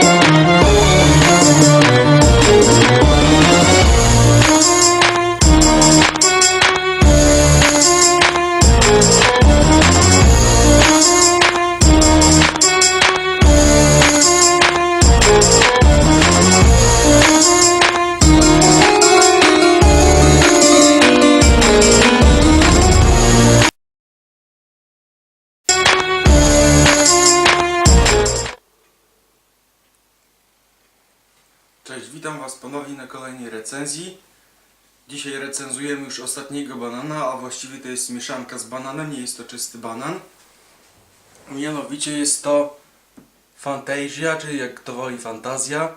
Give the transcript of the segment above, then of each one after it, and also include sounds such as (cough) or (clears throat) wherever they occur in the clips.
Cześć, witam Was ponownie na kolejnej recenzji. Dzisiaj recenzujemy już ostatniego banana, a właściwie to jest mieszanka z bananem, nie jest to czysty banan. Mianowicie jest to Fantasia, czyli jak to woli Fantazja,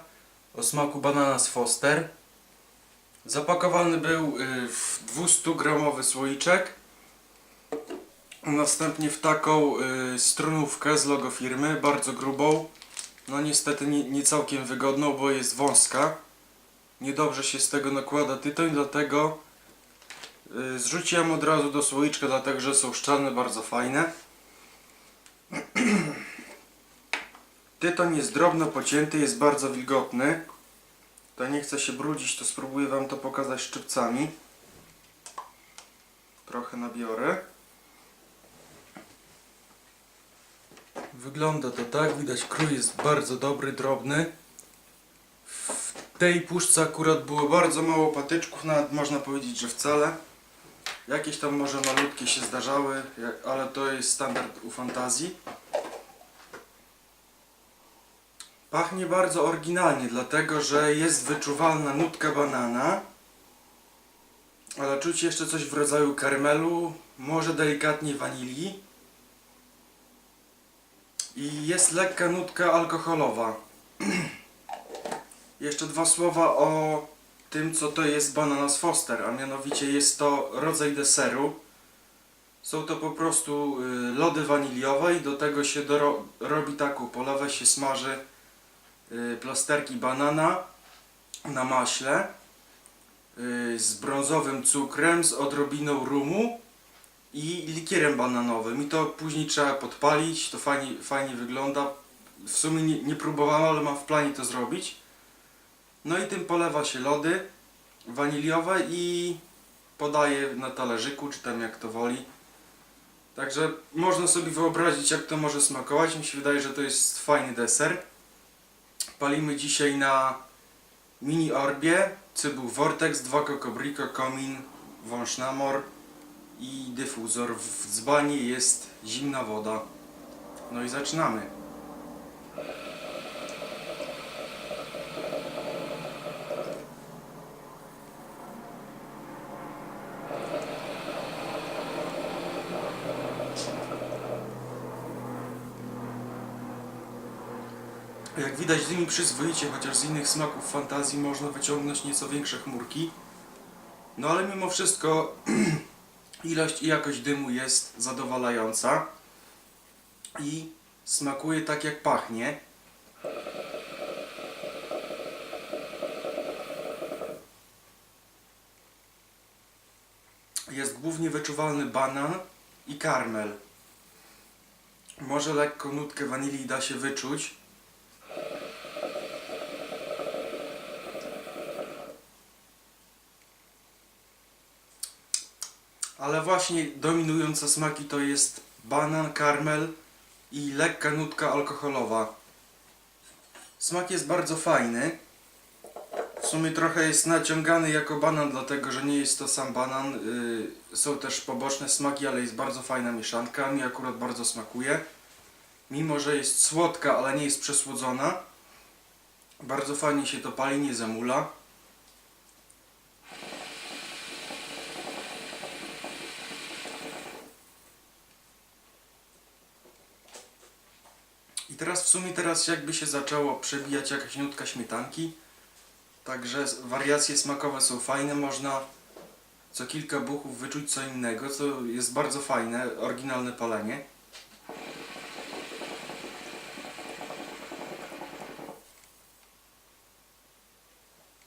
o smaku banana z Foster. Zapakowany był y, w 200 gramowy słoiczek. Następnie w taką y, strunówkę z logo firmy, bardzo grubą. No niestety nie, nie całkiem wygodną, bo jest wąska. Niedobrze się z tego nakłada tytoń, dlatego y, zrzuciłem od razu do słoiczka, dlatego że są szczelne, bardzo fajne. (clears throat) Tytoń jest drobno pocięty, jest bardzo wilgotny. To nie chce się brudzić, to spróbuję Wam to pokazać szczypcami. Trochę nabiorę. Wygląda to tak, widać krój jest bardzo dobry, drobny. W tej puszce akurat było bardzo mało patyczków, nawet można powiedzieć, że wcale. Jakieś tam może malutkie się zdarzały, ale to jest standard u fantazji. Pachnie bardzo oryginalnie, dlatego że jest wyczuwalna nutka banana, ale czuć jeszcze coś w rodzaju karmelu, może delikatnie wanilii. I jest lekka nutka alkoholowa. (clears throat) Jeszcze dwa słowa o tym, co to jest bananas foster, a mianowicie jest to rodzaj deseru. Są to po prostu y, lody waniliowe i do tego się robi taką polewę, się smaży y, plasterki banana na maśle y, z brązowym cukrem, z odrobiną rumu i likierem bananowym. I to później trzeba podpalić, to fajnie, fajnie wygląda. W sumie nie, nie próbowałem, ale mam w planie to zrobić. No i tym polewa się lody waniliowe i podaje na talerzyku, czy tam jak to woli. Także można sobie wyobrazić, jak to może smakować. Mi się wydaje, że to jest fajny deser. Palimy dzisiaj na mini orbie, cybuł Vortex, 2 kokobriko, komin, wąż namor i dyfuzor. W dzbanie jest zimna woda. No i zaczynamy. Jak widać dymi przyzwoicie, chociaż z innych smaków fantazji można wyciągnąć nieco większe chmurki. No ale mimo wszystko (clears throat) ilość i jakość dymu jest zadowalająca i smakuje tak jak pachnie. Jest głównie wyczuwalny banan i karmel. Może lekko nutkę wanilii da się wyczuć. Ale właśnie dominujące smaki to jest banan, karmel i lekka nutka alkoholowa. Smak jest bardzo fajny. W sumie trochę jest naciągany jako banan, dlatego że nie jest to sam banan. Yy, są też poboczne smaki, ale jest bardzo fajna mieszanka. Mi akurat bardzo smakuje. Mimo, że jest słodka, ale nie jest przesłodzona. Bardzo fajnie się to pali, nie zamula. I teraz w sumie teraz jakby się zaczęło przebijać jakaś nutka śmietanki. Także wariacje smakowe są fajne, można co kilka buchów wyczuć co innego, co jest bardzo fajne, oryginalne palenie.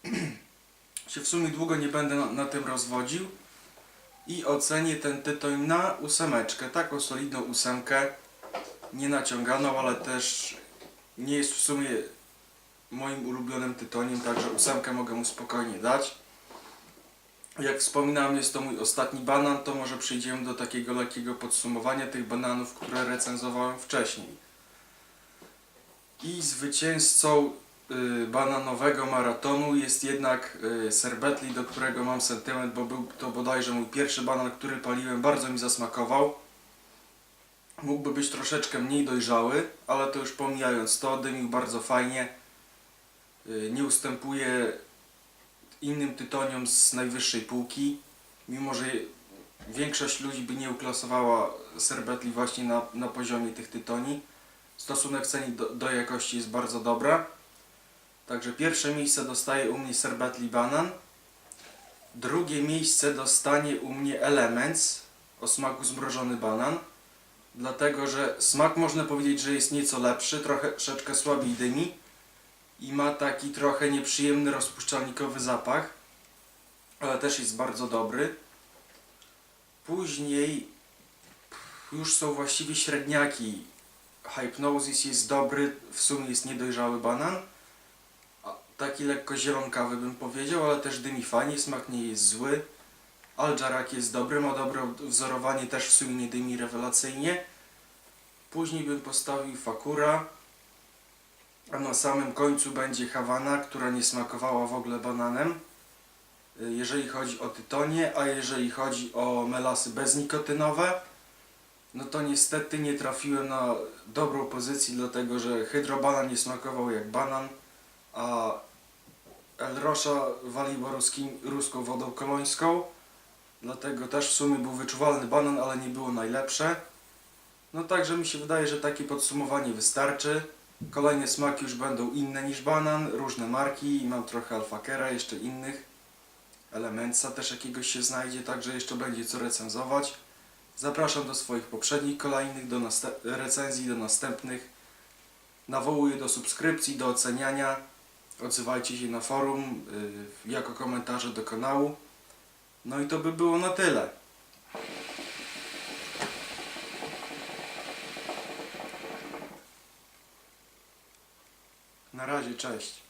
(clears throat) się w sumie długo nie będę na, na tym rozwodził i ocenię ten tytoń na ósemeczkę, taką solidną ósemkę, nie naciąganą, ale też nie jest w sumie moim ulubionym tytoniem, także ósemkę mogę mu spokojnie dać. Jak wspominałem, jest to mój ostatni banan, to może przejdziemy do takiego lekkiego podsumowania tych bananów, które recenzowałem wcześniej. I zwycięzcą y, bananowego maratonu jest jednak y, Serbetli, do którego mam sentyment, bo był to bodajże mój pierwszy banan, który paliłem, bardzo mi zasmakował. Mógłby być troszeczkę mniej dojrzały, ale to już pomijając to, dymił bardzo fajnie. Y, Nie ustępuje innym tytoniom z najwyższej półki, mimo że większość ludzi by nie uklasowała Serbetli właśnie na, na poziomie tych tytoni. Stosunek ceny do, do jakości jest bardzo dobra. Także pierwsze miejsce dostaje u mnie Serbetli Banan. Drugie miejsce dostanie u mnie Elements o smaku zmrożony banan. Dlatego, że smak można powiedzieć, że jest nieco lepszy, trochę troszeczkę słabiej dymi i ma taki trochę nieprzyjemny rozpuszczalnikowy zapach, ale też jest bardzo dobry. Później już są właściwie średniaki. Hypnosis jest dobry, w sumie jest niedojrzały banan. Taki lekko zielonkawy bym powiedział, ale też dymi fajnie, smak nie jest zły. Aljarak jest dobry, ma dobre wzorowanie, też w sumie nie dymi rewelacyjnie. Później bym postawił Fakura. A na samym końcu będzie Hawana, która nie smakowała w ogóle bananem. Jeżeli chodzi o tytonie, a jeżeli chodzi o melasy beznikotynowe, no to niestety nie trafiłem na dobrą pozycję, dlatego że hydrobanan nie smakował jak banan, a El Rosza waliło ruskim, ruską wodą kolońską. Dlatego też w sumie był wyczuwalny banan, ale nie było najlepsze. No także mi się wydaje, że takie podsumowanie wystarczy. Kolejne smaki już będą inne niż banan, różne marki i mam trochę alfakera, jeszcze innych. Elementsa też jakiegoś się znajdzie, także jeszcze będzie co recenzować. Zapraszam do swoich poprzednich kolejnych, do recenzji, do następnych. Nawołuję do subskrypcji, do oceniania. Odzywajcie się na forum, yy, jako komentarze do kanału. No i to by było na tyle. Na razie, cześć.